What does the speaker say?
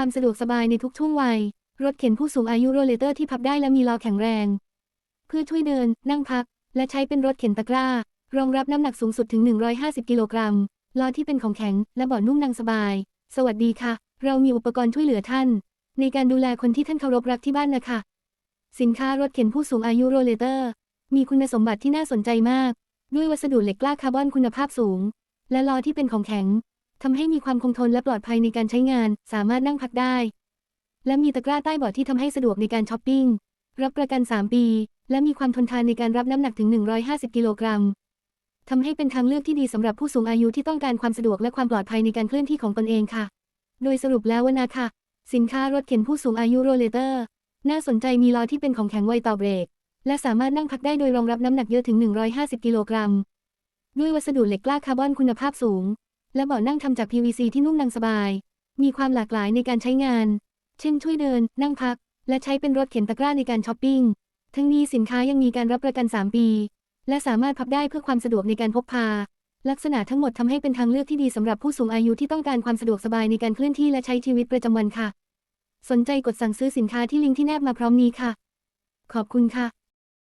ความสะดวกสบายในทุกช่วงวัย รถเข็นผู้สูงอายุโรลเลเตอร์ที่พับได้และมีล้อแข็งแรง เพื่อช่วยเดิน นั่งพัก และใช้เป็นรถเข็นตะกร้า รองรับน้ำหนักสูงสุดถึง 150 กิโลกรัม ล้อที่เป็นของแข็ง และเบาะนุ่มนั่งสบาย สวัสดีค่ะ เรามีอุปกรณ์ช่วยเหลือท่าน ในการดูแลคนที่ท่านเคารพรักที่บ้านนะคะ สินค้ารถเข็นผู้สูงอายุโรลเลเตอร์ มีคุณสมบัติที่น่าสนใจมาก ด้วยวัสดุเหล็กกล้าคาร์บอนคุณภาพสูง และล้อที่เป็นของแข็ง ทำให้มีความคงทนและปลอดภัยในการใช้งาน สามารถนั่งพักได้ และมีตะกร้าใต้เบาะที่ทำให้สะดวกในการช้อปปิ้ง รับประกัน 3 ปี และมีความทนทานในการรับน้ำหนักถึง 150 กิโลกรัมทำให้เป็นทางเลือกที่ดีสำหรับผู้สูงอายุที่ต้องการความสะดวกและความปลอดภัยในการเคลื่อนที่ของตนเองค่ะ โดยสรุปแล้ววนาค่ะ สินค้ารถเข็นผู้สูงอายุโรเลเตอร์ น่าสนใจมีล้อที่เป็นของแข็งไวต่อเบรก และสามารถนั่งพักได้โดยรองรับน้ำหนักเยอะถึง 150 กิโลกรัม ด้วยวัสดุเหล็กกล้าคาร์บอนคุณภาพสูง และเบาะนั่งทำจาก PVC ที่นุ่มนั่งสบาย มีความหลากหลายในการใช้งาน เช่นช่วยเดิน นั่งพัก และใช้เป็นรถเข็นตะกร้าในการช้อปปิ้ง ทั้งนี้สินค้ายังมีการรับประกัน 3 ปี และสามารถพับได้เพื่อความสะดวกในการพกพา ลักษณะทั้งหมดทำให้เป็นทางเลือกที่ดีสำหรับผู้สูงอายุที่ต้องการความสะดวกสบายในการเคลื่อนที่และใช้ชีวิตประจำวันค่ะ สนใจกดสั่งซื้อสินค้าที่ลิงก์ที่แนบมาพร้อมนี้ค่ะ ขอบคุณค่ะ